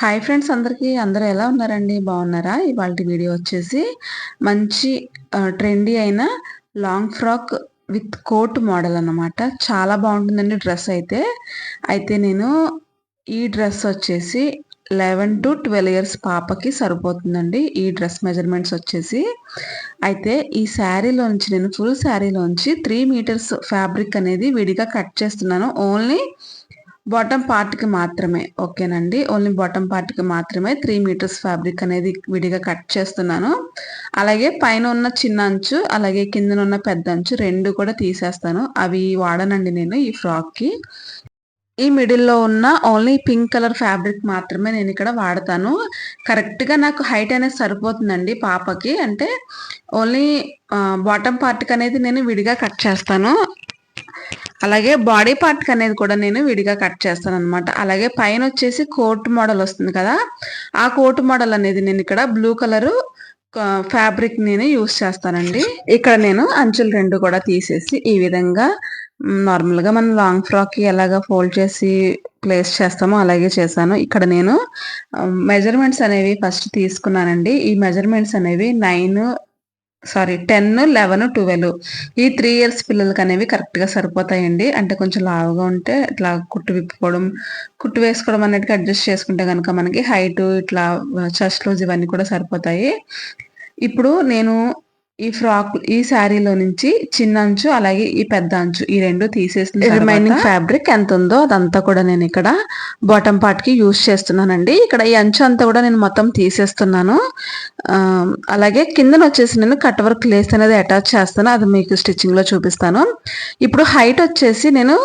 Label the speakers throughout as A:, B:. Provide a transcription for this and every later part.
A: Hi friends అందరికీ అందరూ ఎలా ఉన్నారండి? బాగున్నారా? ఇవాళ వీడియో వచ్చేసి మంచి ట్రెండీ అయిన long frock with coat model అనమాట చాలా బాగుంటుందండి డ్రెస్ అయితే. అయితే నేను ఈ డ్రెస్ వచ్చేసి లెవెన్ టు ట్వెల్వ్ ఇయర్స్ పాపకి సరిపోతుందండి ఈ డ్రెస్ మెజర్మెంట్స్ వచ్చేసి. అయితే ఈ శారీలోంచి నేను ఫుల్ శారీలోంచి త్రీ మీటర్స్ ఫ్యాబ్రిక్ అనేది విడిగా కట్ చేస్తున్నాను. ఓన్లీ బాటమ్ పార్ట్కి మాత్రమే ఓకేనండి? ఓన్లీ బాటమ్ పార్ట్కి మాత్రమే త్రీ మీటర్స్ ఫ్యాబ్రిక్ అనేది విడిగా కట్ చేస్తున్నాను. అలాగే పైన ఉన్న చిన్న అంచు అలాగే కింద ఉన్న పెద్ద అంచు రెండు కూడా తీసేస్తాను. అవి వాడనండి నేను ఈ ఫ్రాక్కి ఈ మిడిల్లో ఉన్న ఓన్లీ పింక్ కలర్ ఫ్యాబ్రిక్ మాత్రమే నేను ఇక్కడ వాడతాను. కరెక్ట్గా నాకు హైట్ అనేది సరిపోతుందండి పాపకి. అంటే ఓన్లీ బాటమ్ పార్ట్కి అనేది నేను విడిగా కట్ చేస్తాను. అలాగే బాడీ పార్ట్ అనేది కూడా నేను విడిగా కట్ చేస్తాను అనమాట అలాగే పైన వచ్చేసి కోట్ మోడల్ వస్తుంది కదా ఆ కోట్ మోడల్ అనేది నేను ఇక్కడ బ్లూ కలర్ ఫ్యాబ్రిక్ నేను యూస్ చేస్తానండి. ఇక్కడ నేను అంచులు రెండు కూడా తీసేసి ఈ విధంగా నార్మల్గా మనం లాంగ్ ఫ్రాక్కి ఎలాగ ఫోల్డ్ చేసి ప్లేస్ చేస్తామో అలాగే చేశాను. ఇక్కడ నేను మెజర్మెంట్స్ అనేవి ఫస్ట్ తీసుకున్నానండి. ఈ మెజర్మెంట్స్ అనేవి nine sorry ten eleven twelve ఈ త్రీ ఇయర్స్ పిల్లలకి అనేవి కరెక్ట్గా సరిపోతాయండి. అంటే కొంచెం లావుగా ఉంటే ఇట్లా కుట్టు విప్పుకోవడం కుట్టు వేసుకోవడం అనేది అడ్జస్ట్ చేసుకుంటే కనుక మనకి హైట్ ఇట్లా చెస్ట్ లోజ్ ఇవన్నీ కూడా సరిపోతాయి. ఇప్పుడు నేను ఈ ఫ్రాక్ ఈ శారీలో నుంచి చిన్న అంచు అలాగే ఈ పెద్ద అంచు ఈ రెండు తీసేసిన రిమైనింగ్ ఫ్యాబ్రిక్. ఎంత ఉందో అదంతా కూడా నేను ఇక్కడ బాటమ్ పార్ట్కి యూజ్ చేస్తున్నానండి. ఇక్కడ ఈ అంచు అంతా కూడా నేను మొత్తం తీసేస్తున్నాను. అలాగే కిందన వచ్చేసి నేను కట్ వర్క్ లేస్ అనేది అటాచ్ చేస్తాను. అది మీకు స్టిచ్చింగ్లో చూపిస్తాను. ఇప్పుడు హైట్ వచ్చేసి నేను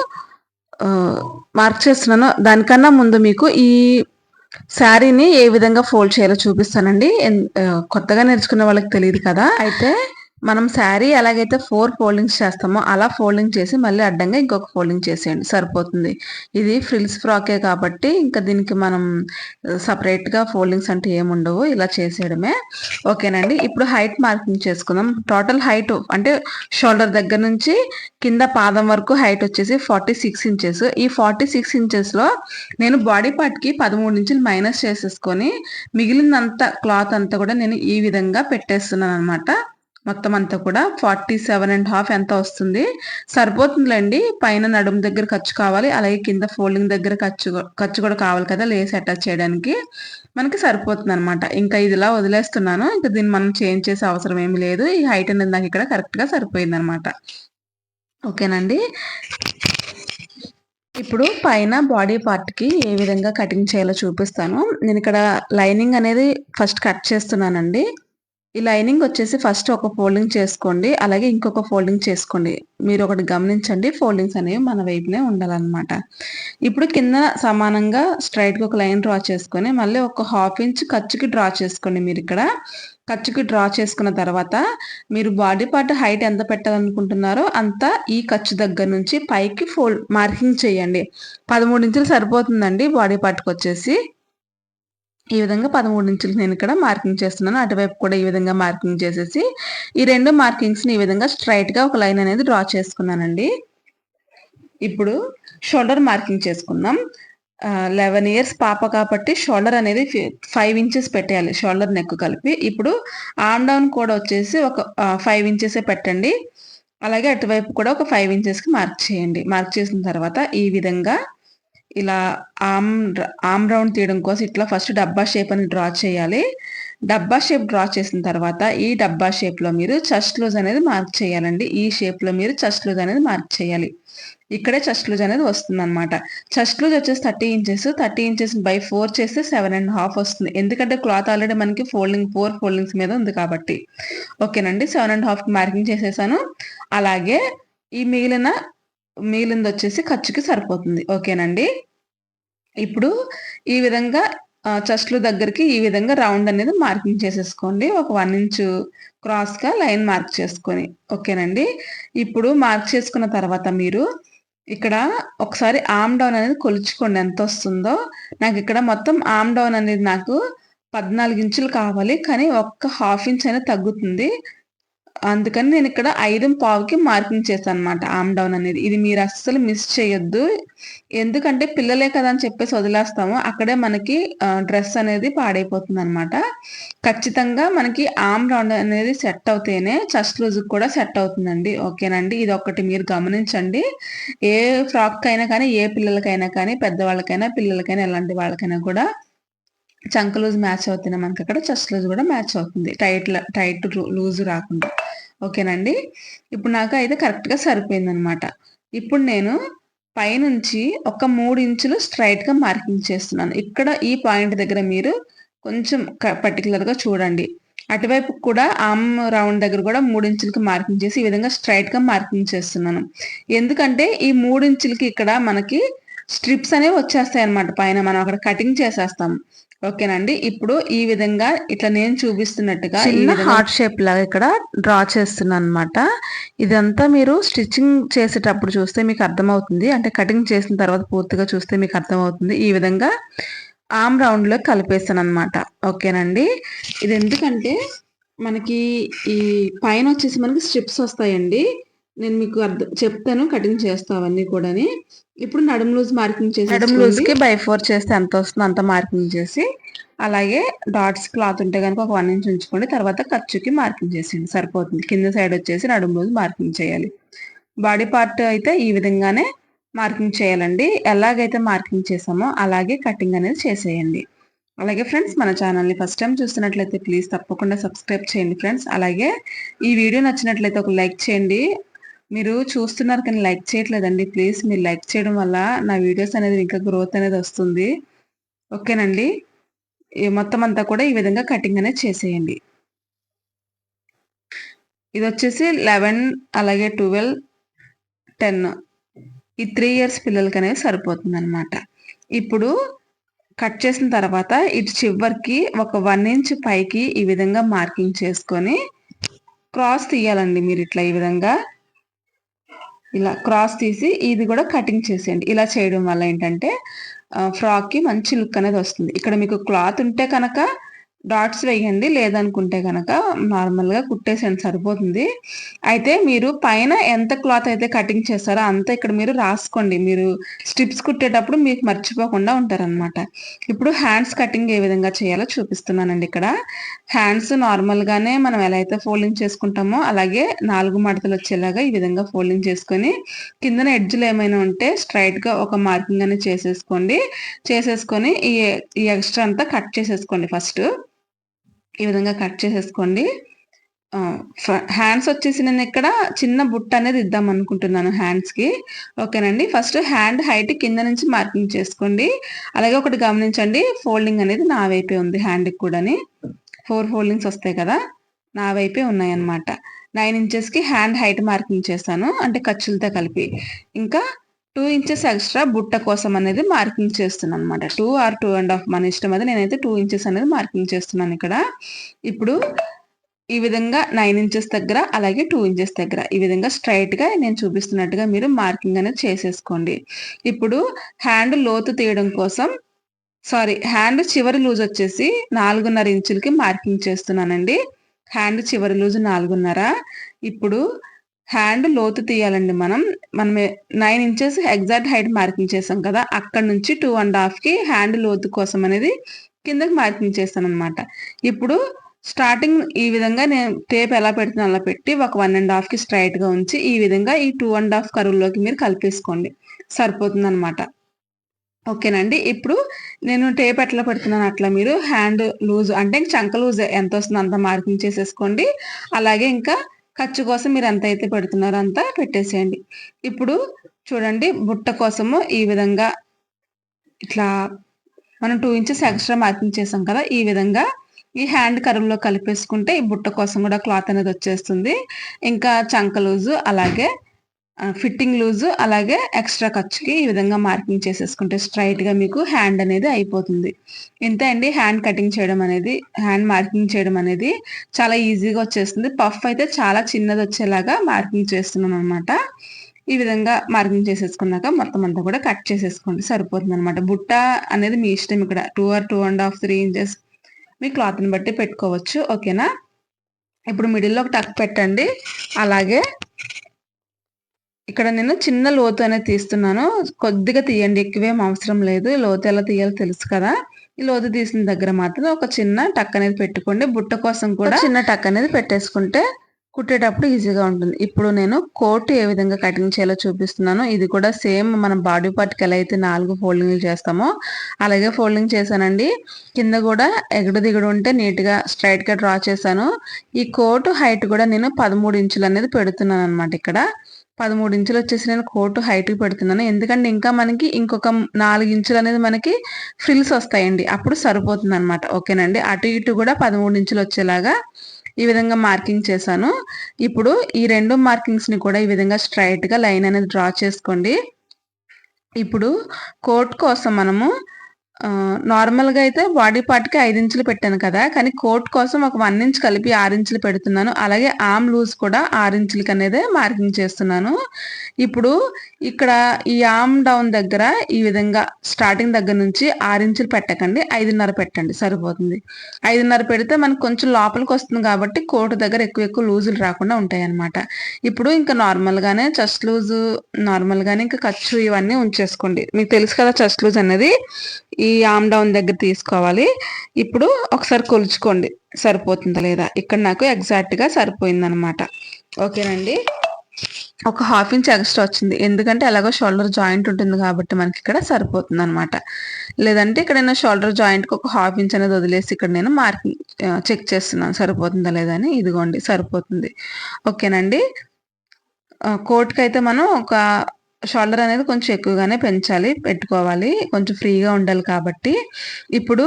A: మార్క్ చేస్తున్నాను. దానికన్నా ముందు మీకు ఈ శారీని ఏ విధంగా ఫోల్డ్ చేయాలో చూపిస్తానండి. కొత్తగా నేర్చుకున్న వాళ్ళకి తెలియదు కదా. అయితే మనం శారీ ఎలాగైతే ఫోర్ ఫోల్డింగ్స్ చేస్తామో అలా ఫోల్డింగ్ చేసి మళ్ళీ అడ్డంగా ఇంకొక ఫోల్డింగ్ చేసేయండి సరిపోతుంది. ఇది ఫ్రిల్స్ ఫ్రాకే కాబట్టి ఇంకా దీనికి మనం సపరేట్గా ఫోల్డింగ్స్ అంటే ఏముండవు ఇలా చేసేయడమే. ఓకేనండి ఇప్పుడు హైట్ మార్కింగ్ చేసుకుందాం. టోటల్ హైట్ అంటే షోల్డర్ దగ్గర నుంచి కింద పాదం వరకు హైట్ వచ్చేసి ఫార్టీ సిక్స్ ఇంచెస్. ఈ ఫార్టీ సిక్స్ ఇంచెస్లో నేను బాడీ పార్ట్కి పదమూడు ఇంచులు మైనస్ చేసేసుకొని మిగిలినంత క్లాత్ అంతా కూడా నేను ఈ విధంగా పెట్టేస్తున్నాను అనమాట మొత్తం అంతా కూడా ఫార్టీ సెవెన్ అండ్ హాఫ్ ఎంత వస్తుంది? సరిపోతుందిలేండి. పైన నడుము దగ్గర ఖర్చు కావాలి. అలాగే కింద ఫోల్డింగ్ దగ్గర ఖర్చు ఖర్చు కూడా కావాలి కదా లేస్ అటాచ్ చేయడానికి. మనకి సరిపోతుంది అనమాట ఇంకా ఇదిలా వదిలేస్తున్నాను. ఇంకా దీన్ని మనం చేంజ్ చేసే అవసరం ఏమి లేదు. ఈ హైట్ అనేది నాకు ఇక్కడ కరెక్ట్గా సరిపోయింది అనమాట ఓకేనండి. ఇప్పుడు పైన బాడీ పార్ట్కి ఏ విధంగా కటింగ్ చేయాలో చూపిస్తాను. నేను ఇక్కడ లైనింగ్ అనేది ఫస్ట్ కట్ చేస్తున్నానండి. ఈ లైనింగ్ వచ్చేసి ఫస్ట్ ఒక ఫోల్డింగ్ చేసుకోండి. అలాగే ఇంకొక ఫోల్డింగ్ చేసుకోండి. మీరు ఒకటి గమనించండి. ఫోల్డింగ్స్ అనేవి మన వైపునే ఉండాలన్నమాట. ఇప్పుడు కింద సమానంగా స్ట్రైట్గా ఒక లైన్ డ్రా చేసుకొని మళ్ళీ ఒక హాఫ్ ఇంచ్ ఖర్చుకి డ్రా చేసుకోండి మీరు ఇక్కడ. ఖర్చుకి డ్రా చేసుకున్న తర్వాత మీరు బాడీ పార్ట్ హైట్ ఎంత పెట్టాలనుకుంటున్నారో అంత ఈ ఖర్చు దగ్గర నుంచి పైకి ఫోల్డ్ మార్కింగ్ చేయండి. పదమూడు ఇంచులు సరిపోతుందండి బాడీ పార్ట్కి వచ్చేసి. ఈ విధంగా పదమూడు ఇంచులు నేను ఇక్కడ మార్కింగ్ చేస్తున్నాను. అటువైపు కూడా ఈ విధంగా మార్కింగ్ చేసేసి ఈ రెండు మార్కింగ్స్ని ఈ విధంగా స్ట్రైట్గా ఒక లైన్ అనేది డ్రా చేసుకున్నానండి. ఇప్పుడు షోల్డర్ మార్కింగ్ చేసుకుందాం. లెవెన్ ఇయర్స్ పాప కాబట్టి షోల్డర్ అనేది ఫైవ్ ఇంచెస్ పెట్టేయాలి షోల్డర్ నెక్ కలిపి. ఇప్పుడు ఆమ్ డౌన్ కూడా వచ్చేసి ఒక ఫైవ్ ఇంచెసే పెట్టండి. అలాగే అటువైపు కూడా ఒక ఫైవ్ ఇంచెస్కి మార్క్ చేయండి. మార్క్ చేసిన తర్వాత ఈ విధంగా ఇలా ఆమ్ ఆమ్ రౌండ్ తీయడం కోసం ఇట్లా ఫస్ట్ డబ్బా షేప్ అని డ్రా చేయాలి. డబ్బా షేప్ డ్రా చేసిన తర్వాత ఈ డబ్బా షేప్లో మీరు చస్ట్ లూజ్ అనేది మార్క్ చేయాలండి. ఈ షేప్లో మీరు చస్ట్ లూజ్ అనేది మార్క్ చేయాలి. ఇక్కడే చస్ట్ లూజ్ అనేది వస్తుంది అనమాట చస్ట్ లూజ్ వచ్చేసి thirty inches thirty inches by four చేస్తే సెవెన్ అండ్ హాఫ్ వస్తుంది. ఎందుకంటే క్లాత్ ఆల్రెడీ మనకి ఫోల్డింగ్ ఫోర్ ఫోల్డింగ్స్ మీద ఉంది కాబట్టి. ఓకేనండి సెవెన్ అండ్ హాఫ్ మార్కింగ్ చేసేసాను. అలాగే ఈ మిగిలిన మిగిలింది వచ్చేసి ఖర్చుకి సరిపోతుంది. ఓకేనండి? ఇప్పుడు ఈ విధంగా చెస్ట్లు దగ్గరికి ఈ విధంగా రౌండ్ అనేది మార్కింగ్ చేసేసుకోండి. ఒక వన్ ఇంచు క్రాస్గా లైన్ మార్క్ చేసుకొని. ఓకేనండి? ఇప్పుడు మార్క్ చేసుకున్న తర్వాత మీరు ఇక్కడ ఒకసారి ఆమ్ డౌన్ అనేది కొలుచుకోండి. ఎంత వస్తుందో. నాకు ఇక్కడ మొత్తం ఆమ్ డౌన్ అనేది నాకు పద్నాలుగు ఇంచులు కావాలి. కానీ ఒక్క హాఫ్ ఇంచ్ అనేది తగ్గుతుంది. అందుకని నేను ఇక్కడ ఐదు పావుకి మార్కింగ్ చేశాను అనమాట ఆమ్ డౌన్ అనేది. ఇది మీరు అస్సలు మిస్ చేయొద్దు. ఎందుకంటే పిల్లలే కదా అని చెప్పేసి వదిలేస్తాము. అక్కడే మనకి డ్రెస్ అనేది పాడైపోతుంది అనమాట ఖచ్చితంగా మనకి ఆమ్ రౌండ్ అనేది సెట్ అవుతేనే చస్ట్ లూజ్ కూడా సెట్ అవుతుందండి. ఓకేనండి ఇది ఒకటి మీరు గమనించండి. ఏ ఫ్రాక్ అయినా కానీ ఏ పిల్లలకైనా కానీ పెద్దవాళ్ళకైనా పిల్లలకైనా ఎలాంటి వాళ్ళకైనా కూడా చంక లూజ్ మ్యాచ్ అవుతుంది మనకి అక్కడ చెస్ట్ లూజ్ కూడా మ్యాచ్ అవుతుంది. టైట్ టైట్ లూజ్ రాకుండా. ఓకేనండి? ఇప్పుడు నాకు అయితే కరెక్ట్గా సరిపోయింది అనమాట ఇప్పుడు నేను పైనుంచి ఒక మూడు ఇంచులు స్ట్రైట్గా మార్కింగ్ చేస్తున్నాను. ఇక్కడ ఈ పాయింట్ దగ్గర మీరు కొంచెం పర్టికులర్గా చూడండి. అటువైపు కూడా ఆమ్ రౌండ్ దగ్గర కూడా మూడు ఇంచులకి మార్కింగ్ చేసి ఈ విధంగా స్ట్రైట్గా మార్కింగ్ చేస్తున్నాను. ఎందుకంటే ఈ మూడు ఇంచులకి ఇక్కడ మనకి స్ట్రిప్స్ అనేవి వచ్చేస్తాయి అనమాట పైన మనం అక్కడ కటింగ్ చేసేస్తాం. ఓకేనండి. ఇప్పుడు ఈ విధంగా ఇట్లా నేను చూపిస్తున్నట్టుగా హార్ట్ షేప్ లాగా ఇక్కడ డ్రా చేస్తున్నాను అనమాట ఇదంతా మీరు స్టిచ్చింగ్ చేసేటప్పుడు చూస్తే మీకు అర్థమవుతుంది. అంటే కటింగ్ చేసిన తర్వాత పూర్తిగా చూస్తే మీకు అర్థమవుతుంది. ఈ విధంగా ఆమ్ రౌండ్లో కలిపేస్తాను అనమాట ఓకేనండి. ఇది ఎందుకంటే మనకి ఈ పైన వచ్చేసి మనకి స్ట్రిప్స్ వస్తాయండి. నేను మీకు అర్థం చెప్తాను కటింగ్ చేస్తాం అవన్నీ కూడా ఇప్పుడు నడుము లూజ్ మార్కింగ్ చేసి నడుము లూజ్కి బై ఫోర్ చేస్తే ఎంత వస్తుందో అంత మార్కింగ్ చేసి అలాగే డాట్స్ క్లాత్ ఉంటే కనుక ఒక వన్ ఇంచ్ ఉంచుకోండి. తర్వాత ఖర్చుకి మార్కింగ్ చేసేయండి. సరిపోతుంది. కింద సైడ్ వచ్చేసి నడుము లూజ్ మార్కింగ్ చేయాలి. బాడీ పార్ట్ అయితే ఈ విధంగానే మార్కింగ్ చేయాలండి. ఎలాగైతే మార్కింగ్ చేసామో అలాగే కటింగ్ అనేది చేసేయండి. అలాగే ఫ్రెండ్స్ మన ఛానల్ని ఫస్ట్ టైం చూస్తున్నట్లయితే ప్లీజ్ తప్పకుండా సబ్స్క్రైబ్ చేయండి ఫ్రెండ్స్. అలాగే ఈ వీడియో నచ్చినట్లయితే ఒక లైక్ చేయండి. మీరు చూస్తున్నారు కానీ లైక్ చేయట్లేదండి. ప్లీజ్ మీరు లైక్ చేయడం వల్ల నా వీడియోస్ అనేది ఇంకా గ్రోత్ అనేది వస్తుంది. ఓకేనండి? మొత్తం అంతా కూడా ఈ విధంగా కటింగ్ అనేది చేసేయండి. ఇది వచ్చేసి లెవెన్ అలాగే ట్వెల్వ్ టెన్ ఈ త్రీ ఇయర్స్ పిల్లలకి అనేది సరిపోతుంది అనమాట ఇప్పుడు కట్ చేసిన తర్వాత ఇటు చివరికి ఒక వన్ ఇంచ్ పైకి ఈ విధంగా మార్కింగ్ చేసుకొని క్రాస్ తీయాలండి మీరు ఇట్లా ఈ విధంగా. ఇలా క్రాస్ తీసి ఇది కూడా కటింగ్ చేసేయండి. ఇలా చేయడం వల్ల ఏంటంటే ఫ్రాక్కి మంచి లుక్ అనేది వస్తుంది. ఇక్కడ మీకు క్లాత్ ఉంటే కనుక డాట్స్ వేయండి లేదనుకుంటే కనుక నార్మల్గా కుట్టేసేయండి సరిపోతుంది. అయితే మీరు పైన ఎంత క్లాత్ అయితే కటింగ్ చేస్తారో అంత ఇక్కడ మీరు రాసుకోండి. మీరు స్ట్రిప్స్ కుట్టేటప్పుడు మీకు మర్చిపోకుండా ఉంటారనమాట ఇప్పుడు హ్యాండ్స్ కటింగ్ ఏ విధంగా చేయాలో చూపిస్తున్నానండి ఇక్కడ. హ్యాండ్స్ నార్మల్గానే మనం ఎలా అయితే ఫోల్డింగ్ చేసుకుంటామో అలాగే నాలుగు మడతలు వచ్చేలాగా ఈ విధంగా ఫోల్డింగ్ చేసుకొని కిందన ఎడ్జ్లు ఏమైనా ఉంటే స్ట్రైట్గా ఒక మార్కింగ్ అనేది చేసేసుకోండి. చేసేసుకొని ఈ ఈ ఎక్స్ట్రా అంతా కట్ చేసేసుకోండి ఫస్ట్. ఈ విధంగా కట్ చేసేసుకోండి. హ్యాండ్స్ వచ్చేసి నేను ఇక్కడ చిన్న బుట్ట అనేది ఇద్దాం అనుకుంటున్నాను హ్యాండ్స్కి ఓకేనండి? ఫస్ట్ హ్యాండ్ హైట్ కింద నుంచి మార్కింగ్ చేసుకోండి. అలాగే ఒకటి గమనించండి ఫోల్డింగ్ అనేది నా వైపే ఉంది హ్యాండ్కి కూడాని. ఫోర్ ఫోల్డింగ్స్ వస్తాయి కదా నా వైపే ఉన్నాయన్నమాట. నైన్ ఇంచెస్కి హ్యాండ్ హైట్ మార్కింగ్ చేస్తాను అంటే ఖర్చులతో కలిపి. ఇంకా టూ ఇంచెస్ ఎక్స్ట్రా బుట్ట కోసం అనేది మార్కింగ్ చేస్తున్నాను అనమాట two or two and half మన ఇష్టం అది నేనైతే టూ ఇంచెస్ అనేది మార్కింగ్ చేస్తున్నాను ఇక్కడ. ఇప్పుడు ఈ విధంగా నైన్ ఇంచెస్ దగ్గర అలాగే టూ ఇంచెస్ దగ్గర ఈ విధంగా స్ట్రైట్గా నేను చూపిస్తున్నట్టుగా మీరు మార్కింగ్ అనేది చేసేసుకోండి. ఇప్పుడు హ్యాండ్ లోతు తీయడం కోసం సారీ హ్యాండ్ చివరి లూజ్ వచ్చేసి నాలుగున్నర ఇంచులకి మార్కింగ్ చేస్తున్నానండి. హ్యాండ్ చివరి లూజ్ నాలుగున్నర. ఇప్పుడు హ్యాండ్ లోతు తీయాలండి మనం. మనం nine inches exact height marking చేసాం కదా అక్కడ నుంచి టూ అండ్ హాఫ్కి హ్యాండ్ లోతు కోసం అనేది కిందకి మార్కింగ్ చేస్తాను అనమాట ఇప్పుడు స్టార్టింగ్ ఈ విధంగా నేను టేప్ ఎలా పెడుతున్నా అలా పెట్టి ఒక వన్ అండ్ హాఫ్కి స్ట్రైట్గా ఉంచి ఈ విధంగా ఈ టూ అండ్ హాఫ్ కరువులోకి మీరు కలిపేసుకోండి. సరిపోతుంది అనమాట ఓకేనండి. ఇప్పుడు నేను టేప్ ఎట్లా పెడుతున్నాను అట్లా మీరు హ్యాండ్ లూజ్ అంటే చంక లూజ్ ఎంత వస్తుందో అంత మార్కింగ్ చేసేసుకోండి. అలాగే ఇంకా ఖర్చు కోసం మీరు ఎంత అయితే పెడుతున్నారో అంత పెట్టేసేయండి. ఇప్పుడు చూడండి బుట్ట కోసము ఈ విధంగా ఇట్లా మనం టూ ఇంచెస్ ఎక్స్ట్రా మార్కింగ్ చేసాం కదా ఈ విధంగా ఈ హ్యాండ్ కరువులో కలిపేసుకుంటే ఈ బుట్ట కోసం కూడా క్లాత్ అనేది వచ్చేస్తుంది. ఇంకా చంక లూజు అలాగే ఫిట్టింగ్ లూజు అలాగే ఎక్స్ట్రా ఖర్చుకి ఈ విధంగా మార్కింగ్ చేసేసుకుంటే స్ట్రైట్గా మీకు హ్యాండ్ అనేది అయిపోతుంది. ఇంతే అండి హ్యాండ్ కటింగ్ చేయడం అనేది హ్యాండ్ మార్కింగ్ చేయడం అనేది చాలా ఈజీగా వచ్చేస్తుంది. పఫ్ అయితే చాలా చిన్నది వచ్చేలాగా మార్కింగ్ చేస్తున్నాను అనమాట ఈ విధంగా మార్కింగ్ చేసేసుకున్నాక మొత్తం అంతా కూడా కట్ చేసేసుకోండి. సరిపోతుంది అనమాట బుట్ట అనేది మీ ఇష్టం ఇక్కడ. Two or two and half three inches మీ క్లాత్ని బట్టి పెట్టుకోవచ్చు. ఓకేనా ఇప్పుడు మిడిల్లో ఒక టక్ పెట్టండి. అలాగే ఇక్కడ నేను చిన్న లోతు అనేది తీస్తున్నాను. కొద్దిగా తీయండి ఎక్కువేం అవసరం లేదు. లోతు ఎలా తీయాలో తెలుసు కదా. ఈ లోతు తీసిన దగ్గర మాత్రం ఒక చిన్న టక్ అనేది పెట్టుకోండి. బుట్ట కోసం కూడా చిన్న టక్ అనేది పెట్టేసుకుంటే కుట్టేటప్పుడు ఈజీగా ఉంటుంది. ఇప్పుడు నేను కోట్ ఏ విధంగా కటింగ్ చేయాలో చూపిస్తున్నాను. ఇది కూడా సేమ్ మనం బాడీ పార్ట్కి ఎలా అయితే నాలుగు ఫోల్డింగ్లు చేస్తామో అలాగే ఫోల్డింగ్ చేశానండి. కింద కూడా ఎగుడు దిగుడు ఉంటే నీట్గా స్ట్రైట్గా డ్రా చేశాను. ఈ కోట్ హైట్ కూడా నేను పదమూడు ఇంచులు అనేది పెడుతున్నాను అనమాట ఇక్కడ. పదమూడు ఇంచులు వచ్చేసి నేను కోటు హైట్కి పెడుతున్నాను. ఎందుకంటే ఇంకా మనకి ఇంకొక నాలుగు ఇంచులు అనేది మనకి ఫ్రిల్స్ వస్తాయండి. అప్పుడు సరిపోతుంది అనమాట ఓకేనండి? అటు ఇటు కూడా పదమూడు ఇంచులు వచ్చేలాగా ఈ విధంగా మార్కింగ్ చేశాను. ఇప్పుడు ఈ రెండు మార్కింగ్స్ని కూడా ఈ విధంగా స్ట్రైట్గా లైన్ అనేది డ్రా చేసుకోండి. ఇప్పుడు కోట్ కోసం మనము నార్మల్గా అయితే బాడీ పార్ట్కి ఐదు ఇంచులు పెట్టాను కదా కానీ కోట్ కోసం ఒక వన్ ఇంచ్ కలిపి ఆరు ఇంచులు పెడుతున్నాను. అలాగే ఆమ్ లూజ్ కూడా ఆరు ఇంచులకి అనేది మార్కింగ్ చేస్తున్నాను. ఇప్పుడు ఇక్కడ ఈ ఆమ్ డౌన్ దగ్గర ఈ విధంగా స్టార్టింగ్ దగ్గర నుంచి ఆరు ఇంచులు పెట్టకండి ఐదున్నర పెట్టండి సరిపోతుంది. ఐదున్నర పెడితే మనకు కొంచెం లోపలికి వస్తుంది కాబట్టి కోట్ దగ్గర ఎక్కువ ఎక్కువ లూజులు రాకుండా ఉంటాయి అనమాట ఇప్పుడు ఇంకా నార్మల్గానే చెస్ట్ లూజు నార్మల్గానే ఇంకా ఖర్చు ఇవన్నీ ఉంచేసుకోండి. మీకు తెలుసు కదా చెస్ట్ లూజ్ అనేది? ఈ ఆమ్ డౌన్ దగ్గర తీసుకోవాలి. ఇప్పుడు ఒకసారి కొలుచుకోండి. సరిపోతుందా లేదా? ఇక్కడ నాకు ఎగ్జాక్ట్గా సరిపోయిందనమాట ఓకేనండి? ఒక హాఫ్ ఇంచ్ ఎక్స్ట్రా వచ్చింది. ఎందుకంటే ఎలాగో షోల్డర్ జాయింట్ ఉంటుంది కాబట్టి మనకి ఇక్కడ సరిపోతుంది అనమాట లేదంటే ఇక్కడ నేను షోల్డర్ జాయింట్కి ఒక హాఫ్ ఇంచ్ అనేది వదిలేసి ఇక్కడ నేను మార్కింగ్ చెక్ చేస్తున్నాను. సరిపోతుందా లేదా అని ఇదిగోండి సరిపోతుంది. ఓకేనండి? కోట్కి అయితే మనం ఒక షోల్డర్ అనేది కొంచెం ఎక్కువగానే పెంచాలి పెట్టుకోవాలి. కొంచెం ఫ్రీగా ఉండాలి కాబట్టి. ఇప్పుడు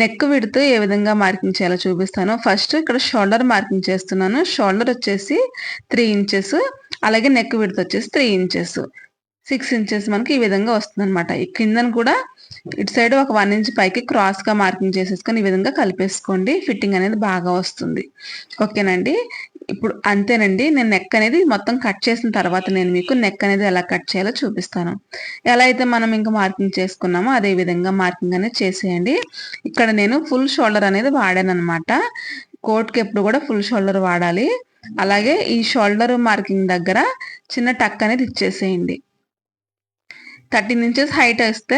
A: నెక్ విడుతూ ఏ విధంగా మార్కింగ్ చేయాలో చూపిస్తాను. ఫస్ట్ ఇక్కడ షోల్డర్ మార్కింగ్ చేస్తున్నాను. షోల్డర్ వచ్చేసి త్రీ ఇంచెస్ అలాగే నెక్ విడుతూ వచ్చేసి త్రీ ఇంచెస్ సిక్స్ ఇంచెస్ మనకి ఈ విధంగా వస్తుంది అనమాట ఈ కిందను కూడా ఇటు సైడ్ ఒక వన్ ఇంచ్ పైకి క్రాస్గా మార్కింగ్ చేసేసుకొని ఈ విధంగా కలిపేసుకోండి. ఫిట్టింగ్ అనేది బాగా వస్తుంది. ఓకేనండి ఇప్పుడు అంతేనండి. నేను నెక్ అనేది మొత్తం కట్ చేసిన తర్వాత నేను మీకు నెక్ అనేది ఎలా కట్ చేయాలో చూపిస్తాను. ఎలా అయితే మనం ఇంకా మార్కింగ్ చేసుకున్నామో అదే విధంగా మార్కింగ్ అనేది చేసేయండి. ఇక్కడ నేను ఫుల్ షోల్డర్ అనేది వాడాను అనమాట కోట్కి ఎప్పుడు కూడా ఫుల్ షోల్డర్ వాడాలి. అలాగే ఈ షోల్డర్ మార్కింగ్ దగ్గర చిన్న టక్ అనేది ఇచ్చేసేయండి. థర్టీన్ ఇంచెస్ హైట్ వేస్తే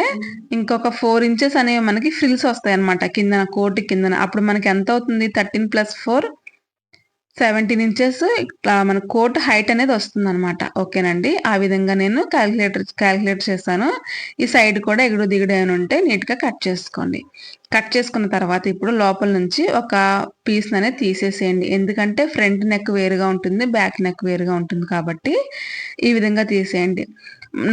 A: ఇంకొక ఫోర్ ఇంచెస్ అనేవి మనకి ఫ్రిల్స్ వస్తాయి అనమాట కిందన కోటి కిందన. అప్పుడు మనకి ఎంత అవుతుంది? Thirteen plus four seventeen inches ఇట్లా మన కోట్ హైట్ అనేది వస్తుంది అనమాట ఓకేనండి? ఆ విధంగా నేను క్యాలిక్యులేటర్ క్యాలిక్యులేట్ చేస్తాను ఈ సైడ్ కూడా ఎగుడు దిగుడు అని ఉంటే నీట్గా కట్ చేసుకోండి. కట్ చేసుకున్న తర్వాత ఇప్పుడు లోపల నుంచి ఒక పీస్ అనేది తీసేసేయండి. ఎందుకంటే ఫ్రంట్ నెక్ వేరుగా ఉంటుంది బ్యాక్ నెక్ వేరుగా ఉంటుంది కాబట్టి ఈ విధంగా తీసేయండి.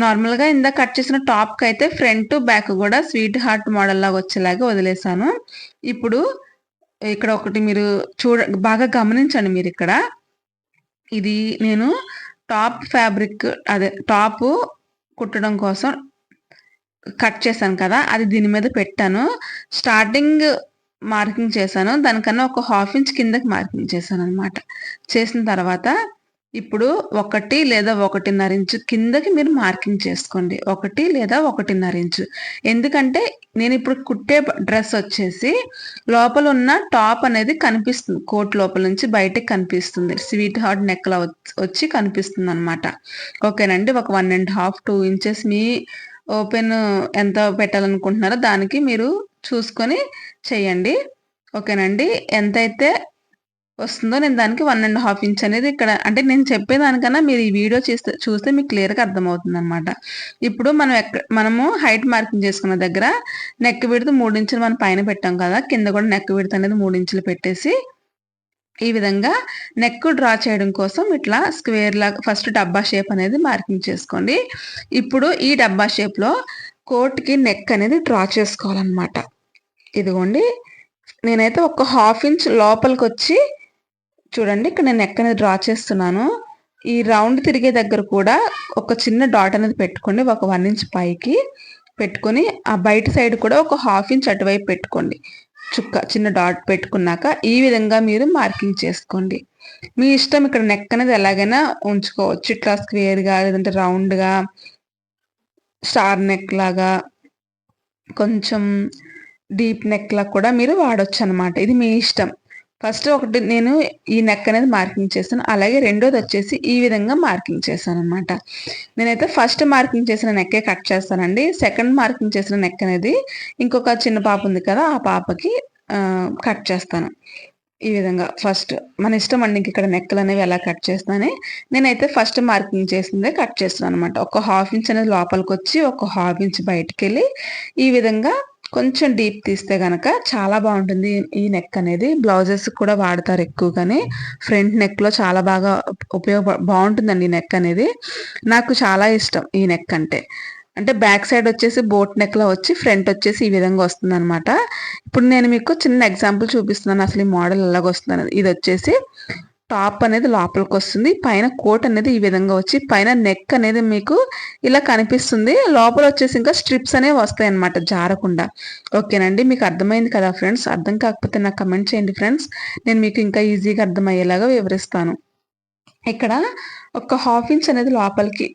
A: నార్మల్గా ఇందాక కట్ చేసిన టాప్కి అయితే ఫ్రంట్ బ్యాక్ కూడా స్వీట్ హార్ట్ మోడల్ లాగా వచ్చేలాగా వదిలేసాను ఇప్పుడు ఇక్కడ ఒకటి మీరు చూడ బాగా గమనించండి మీరు ఇక్కడ. ఇది నేను టాప్ ఫ్యాబ్రిక్ అదే టాప్ కుట్టడం కోసం కట్ చేశాను కదా అది దీని మీద పెట్టాను. స్టార్టింగ్ మార్కింగ్ చేశాను దానికన్నా ఒక హాఫ్ ఇంచ్ కిందకి మార్కింగ్ చేశాను అనమాట చేసిన తర్వాత ఇప్పుడు ఒకటి లేదా ఒకటిన్నర ఇంచు కిందకి మీరు మార్కింగ్ చేసుకోండి. ఒకటి లేదా ఒకటిన్నర ఇంచు. ఎందుకంటే నేను ఇప్పుడు కుట్టే డ్రెస్ వచ్చేసి లోపల ఉన్న టాప్ అనేది కనిపిస్తుంది. కోట్ లోపల నుంచి బయటకు కనిపిస్తుంది. స్వీట్ హార్ట్ నెక్లా వచ్చి కనిపిస్తుంది అనమాట ఓకేనండి? ఒక one and half two inches me open ఎంత పెట్టాలనుకుంటున్నారో దానికి మీరు చూసుకొని చేయండి. ఓకేనండి? ఎంతైతే వస్తుందో నేను దానికి వన్ అండ్ హాఫ్ ఇంచ్ అనేది ఇక్కడ అంటే నేను చెప్పేదానికన్నా మీరు ఈ వీడియో చూస్తే చూస్తే మీకు క్లియర్గా అర్థమవుతుంది అనమాట ఇప్పుడు మనం ఎక్కడ మనము హైట్ మార్కింగ్ చేసుకున్న దగ్గర నెక్ విడత మూడు ఇంచులు మనం పైన పెట్టాం కదా కింద కూడా నెక్ విడత అనేది మూడు ఇంచులు పెట్టేసి ఈ విధంగా నెక్ డ్రా చేయడం కోసం ఇట్లా స్క్వేర్ లాగా ఫస్ట్ డబ్బా షేప్ అనేది మార్కింగ్ చేసుకోండి. ఇప్పుడు ఈ డబ్బా షేప్లో కోట్కి నెక్ అనేది డ్రా చేసుకోవాలన్నమాట. ఇదిగోండి నేనైతే ఒక హాఫ్ ఇంచ్ లోపలికి వచ్చి చూడండి ఇక్కడ నేను నెక్ అనేది డ్రా చేస్తున్నాను. ఈ రౌండ్ తిరిగే దగ్గర కూడా ఒక చిన్న డాట్ అనేది పెట్టుకోండి ఒక వన్ ఇంచ్ పైకి పెట్టుకొని ఆ బయట సైడ్ కూడా ఒక హాఫ్ ఇంచ్ అటువైపు పెట్టుకోండి. చుక్క చిన్న డాట్ పెట్టుకున్నాక ఈ విధంగా మీరు మార్కింగ్ చేసుకోండి. మీ ఇష్టం ఇక్కడ నెక్ అనేది ఎలాగైనా ఉంచుకోవచ్చు. ఇట్లా స్క్వేర్గా లేదంటే రౌండ్గా స్టార్ నెక్ లాగా కొంచెం డీప్ నెక్ లాగా కూడా మీరు వాడచ్చు అనమాట ఇది మీ ఇష్టం. ఫస్ట్ ఒకటి నేను ఈ నెక్ అనేది మార్కింగ్ చేశాను. అలాగే రెండోది వచ్చేసి ఈ విధంగా మార్కింగ్ చేశాను అనమాట నేనైతే ఫస్ట్ మార్కింగ్ చేసిన నెక్కే కట్ చేస్తానండి. సెకండ్ మార్కింగ్ చేసిన నెక్ అనేది ఇంకొక చిన్న పాప ఉంది కదా ఆ పాపకి కట్ చేస్తాను. ఈ విధంగా ఫస్ట్ మన ఇష్టం అండి ఇక్కడ నెక్కలు అనేవి ఎలా కట్ చేస్తానని నేనైతే ఫస్ట్ మార్కింగ్ చేసిందే కట్ చేస్తున్నాను అనమాట ఒక హాఫ్ ఇంచ్ అనేది లోపలికి వచ్చి ఒక హాఫ్ ఇంచ్ బయటకు వెళ్ళి ఈ విధంగా కొంచెం డీప్ తీస్తే కనుక చాలా బాగుంటుంది. ఈ నెక్ అనేది బ్లౌజెస్ కూడా వాడతారు ఎక్కువగానే. ఫ్రంట్ నెక్లో చాలా బాగా ఉపయోగ బాగుంటుందండి ఈ నెక్ అనేది. నాకు చాలా ఇష్టం ఈ నెక్ అంటే. అంటే బ్యాక్ సైడ్ వచ్చేసి బోట్ నెక్లో వచ్చి ఫ్రంట్ వచ్చేసి ఈ విధంగా వస్తుంది అనమాట ఇప్పుడు నేను మీకు చిన్న ఎగ్జాంపుల్ చూపిస్తున్నాను. అసలు ఈ మోడల్ ఎలాగొస్తుంది ఇది వచ్చేసి టాప్ అనేది లోపలికి వస్తుంది. పైన కోట్ అనేది ఈ విధంగా వచ్చి పైన నెక్ అనేది మీకు ఇలా కనిపిస్తుంది. లోపల వచ్చేసి ఇంకా స్ట్రిప్స్ అనేవి వస్తాయి అనమాట జారకుండా. ఓకేనండి? మీకు అర్థమైంది కదా ఫ్రెండ్స్? అర్థం కాకపోతే నాకు కమెంట్ చేయండి ఫ్రెండ్స్. నేను మీకు ఇంకా ఈజీగా అర్థమయ్యేలాగా వివరిస్తాను. ఇక్కడ ఒక హాఫ్ ఇంచ్ అనేది లోపలికి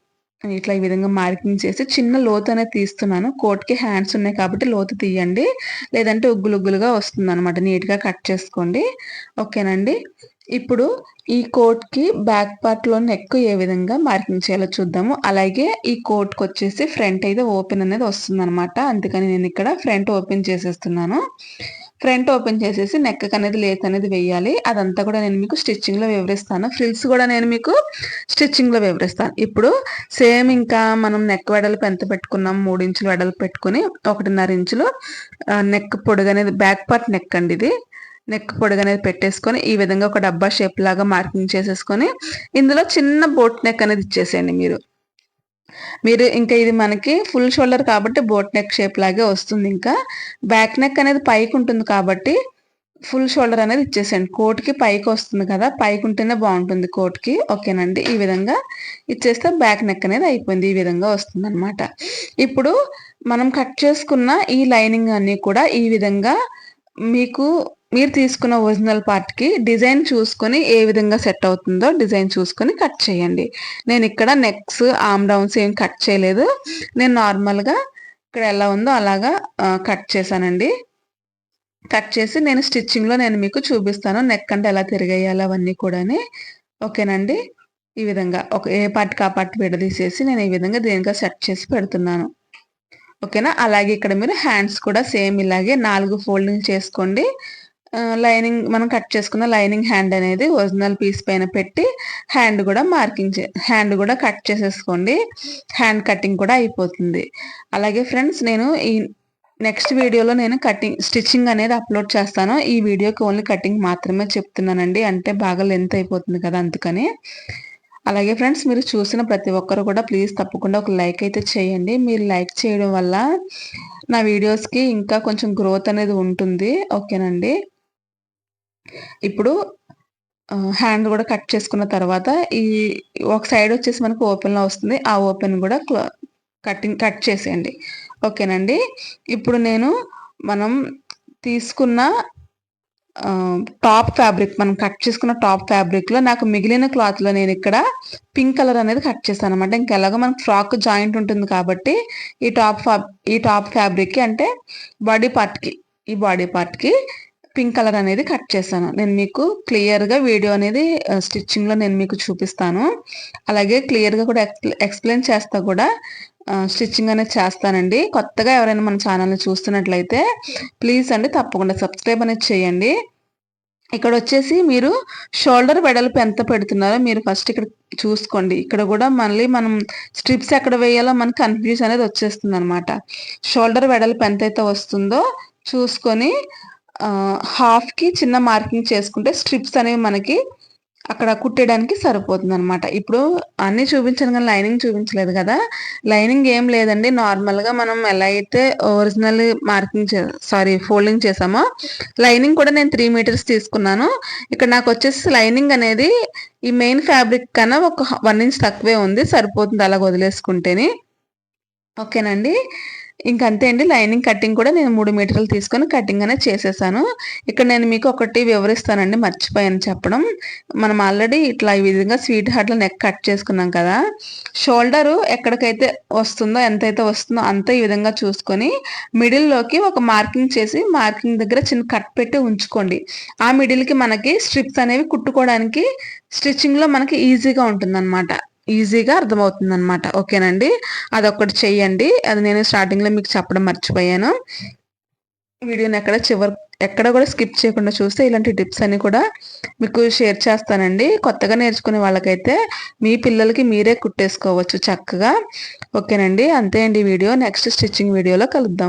A: ఇట్లా ఈ విధంగా మార్కింగ్ చేసి చిన్న లోతు అనేది తీస్తున్నాను. కోట్కి హ్యాండ్స్ ఉన్నాయి కాబట్టి లోతు తీయండి. లేదంటే ఉగ్గులు ఉగ్గులుగా వస్తుంది అనమాట నీట్గా కట్ చేసుకోండి. ఓకేనండి? ఇప్పుడు ఈ కోట్కి బ్యాక్ పార్ట్లో నెక్ ఏ విధంగా మార్కింగ్ చేయాలో చూద్దాము. అలాగే ఈ కోట్కి వచ్చేసి ఫ్రంట్ అయితే ఓపెన్ అనేది వస్తుంది అనమాట అందుకని నేను ఇక్కడ ఫ్రంట్ ఓపెన్ చేసేస్తున్నాను. ఫ్రంట్ ఓపెన్ చేసేసి నెక్ అనేది లేత్ అనేది వేయాలి. అదంతా కూడా నేను మీకు స్టిచ్చింగ్లో వివరిస్తాను. ఫ్రిల్స్ కూడా నేను మీకు స్టిచ్చింగ్లో వివరిస్తాను. ఇప్పుడు సేమ్ ఇంకా మనం నెక్ వెడల్పు ఎంత పెట్టుకున్నాం? మూడు ఇంచులు వెడల్పు పెట్టుకుని ఒకటిన్నర ఇంచులు నెక్ పొడుగు అనేది బ్యాక్ పార్ట్ నెక్ అండి ఇది. నెక్ పొడుగు అనేది పెట్టేసుకొని ఈ విధంగా ఒక డబ్బా షేప్ లాగా మార్కింగ్ చేసేసుకొని ఇందులో చిన్న బోట్ నెక్ అనేది ఇచ్చేసేయండి మీరు. మీరు ఇంకా ఇది మనకి ఫుల్ షోల్డర్ కాబట్టి బోట్ నెక్ షేప్ లాగే వస్తుంది ఇంకా. బ్యాక్ నెక్ అనేది పైకి ఉంటుంది కాబట్టి ఫుల్ షోల్డర్ అనేది ఇచ్చేసేయండి. కోట్కి పైకి వస్తుంది కదా పైకి ఉంటేనే బాగుంటుంది కోట్కి. ఓకేనండి. ఈ విధంగా ఇచ్చేస్తే బ్యాక్ నెక్ అనేది అయిపోయింది. ఈ విధంగా వస్తుంది అనమాట ఇప్పుడు మనం కట్ చేసుకున్న ఈ లైనింగ్ అన్నీ కూడా ఈ విధంగా మీకు మీరు తీసుకున్న ఒరిజినల్ పార్ట్కి డిజైన్ చూసుకొని ఏ విధంగా సెట్ అవుతుందో డిజైన్ చూసుకొని కట్ చేయండి. నేను ఇక్కడ నెక్స్ ఆమ్ డౌన్స్ ఏం కట్ చేయలేదు. నేను నార్మల్గా ఇక్కడ ఎలా ఉందో అలాగా కట్ చేశానండి. కట్ చేసి నేను స్టిచ్చింగ్లో నేను మీకు చూపిస్తాను నెక్ అంటే ఎలా తిరిగేయాలి అవన్నీ కూడా ఓకేనండి? ఈ విధంగా ఒక ఏ పార్ట్కి ఆ పార్ట్ విడదీసేసి నేను ఈ విధంగా దీనిగా సెట్ చేసి పెడుతున్నాను. ఓకేనా? అలాగే ఇక్కడ మీరు హ్యాండ్స్ కూడా సేమ్ ఇలాగే నాలుగు ఫోల్డింగ్ చేసుకోండి. లైనింగ్ మనం కట్ చేసుకున్న లైనింగ్ హ్యాండ్ అనేది ఒరిజినల్ పీస్ పైన పెట్టి హ్యాండ్ కూడా మార్కింగ్ హ్యాండ్ కూడా కట్ చేసేసుకోండి. హ్యాండ్ కటింగ్ కూడా అయిపోతుంది. అలాగే ఫ్రెండ్స్ నేను ఈ నెక్స్ట్ వీడియోలో నేను కటింగ్ స్టిచ్చింగ్ అనేది అప్లోడ్ చేస్తాను. ఈ వీడియోకి ఓన్లీ కటింగ్ మాత్రమే చెప్తున్నానండి. అంటే బాగా లెంత్ అయిపోతుంది కదా అందుకని. అలాగే ఫ్రెండ్స్ మీరు చూసిన ప్రతి ఒక్కరు కూడా ప్లీజ్ తప్పకుండా ఒక లైక్ అయితే చేయండి. మీరు లైక్ చేయడం వల్ల నా వీడియోస్కి ఇంకా కొంచెం గ్రోత్ అనేది ఉంటుంది. ఓకేనండి? ఇప్పుడు హ్యాండ్ కూడా కట్ చేసుకున్న తర్వాత ఈ ఒక సైడ్ వచ్చేసి మనకు ఓపెన్లో వస్తుంది. ఆ ఓపెన్ కూడా కటింగ్ కట్ చేసేయండి. ఓకేనండి? ఇప్పుడు నేను మనం తీసుకున్న టాప్ ఫ్యాబ్రిక్ మనం కట్ చేసుకున్న టాప్ ఫ్యాబ్రిక్లో నాకు మిగిలిన క్లాత్లో నేను ఇక్కడ పింక్ కలర్ అనేది కట్ చేస్తాను అనమాట ఇంకెలాగో మనకు ఫ్రాక్ జాయింట్ ఉంటుంది కాబట్టి ఈ టాప్ ఈ టాప్ ఫ్యాబ్రిక్కి అంటే బాడీ పార్ట్కి ఈ బాడీ పార్ట్కి పింక్ కలర్ అనేది కట్ చేశాను. నేను మీకు క్లియర్గా వీడియో అనేది స్టిచ్చింగ్లో నేను మీకు చూపిస్తాను. అలాగే క్లియర్గా కూడా ఎక్స్ప్లెయిన్ చేస్తా కూడా స్టిచ్చింగ్ అనేది చేస్తానండి. కొత్తగా ఎవరైనా మన ఛానల్ని చూస్తున్నట్లయితే ప్లీజ్ అండి తప్పకుండా సబ్స్క్రైబ్ అనేది చేయండి. ఇక్కడ వచ్చేసి మీరు షోల్డర్ వెడల్పు ఎంత పెడుతున్నారో మీరు ఫస్ట్ ఇక్కడ చూసుకోండి. ఇక్కడ కూడా మళ్ళీ మనం స్ట్రిప్స్ ఎక్కడ వేయాలో మనకి కన్ఫ్యూజ్ అనేది వచ్చేస్తుంది అనమాట షోల్డర్ వెడల్పు ఎంతైతే వస్తుందో చూసుకొని హాఫ్కి చిన్న మార్కింగ్ చేసుకుంటే స్ట్రిప్స్ అనేవి మనకి అక్కడ కుట్టడానికి సరిపోతుంది అనమాట ఇప్పుడు అన్ని చూపించాను కానీ లైనింగ్ చూపించలేదు కదా. లైనింగ్ ఏం లేదండి. నార్మల్గా మనం ఎలా అయితే ఒరిజినల్ మార్కింగ్ సారీ ఫోల్డింగ్ చేసామో లైనింగ్ కూడా నేను త్రీ మీటర్స్ తీసుకున్నాను. ఇక్కడ నాకు వచ్చేసి లైనింగ్ అనేది ఈ మెయిన్ ఫ్యాబ్రిక్ కన్నా ఒక వన్ ఇంచ్ తక్కువే ఉంది. సరిపోతుంది అలా వదిలేసుకుంటేనే. ఓకేనండి? ఇంకంతే అండి. లైనింగ్ కటింగ్ కూడా నేను మూడు మీటర్లు తీసుకొని కటింగ్ అనేది చేసేసాను. ఇక్కడ నేను మీకు ఒకటి వివరిస్తానండి. మర్చిపోయాను చెప్పడం. మనం ఆల్రెడీ ఇట్లా ఈ విధంగా స్వీట్ హార్ట్లో నెక్ కట్ చేసుకున్నాం కదా. షోల్డరు ఎక్కడికైతే వస్తుందో ఎంతైతే వస్తుందో అంత ఈ విధంగా చూసుకొని మిడిల్లోకి ఒక మార్కింగ్ చేసి మార్కింగ్ దగ్గర చిన్న కట్ పెట్టి ఉంచుకోండి. ఆ మిడిల్కి మనకి స్ట్రిప్స్ అనేవి కుట్టుకోవడానికి స్టిచ్చింగ్లో మనకి ఈజీగా ఉంటుందన్నమాట. ఈజీగా అర్థమవుతుంది అనమాట ఓకేనండి? అదొకటి చెయ్యండి. అది నేను స్టార్టింగ్లో మీకు చెప్పడం మర్చిపోయాను. వీడియోని ఎక్కడ చివరి ఎక్కడ కూడా స్కిప్ చేయకుండా చూస్తే ఇలాంటి టిప్స్ అన్ని కూడా మీకు షేర్ చేస్తానండి. కొత్తగా నేర్చుకునే వాళ్ళకైతే మీ పిల్లలకి మీరే కుట్టేసుకోవచ్చు చక్కగా. ఓకేనండి? అంతే అండి వీడియో. నెక్స్ట్ స్టిచ్చింగ్ వీడియోలో కలుద్దాం.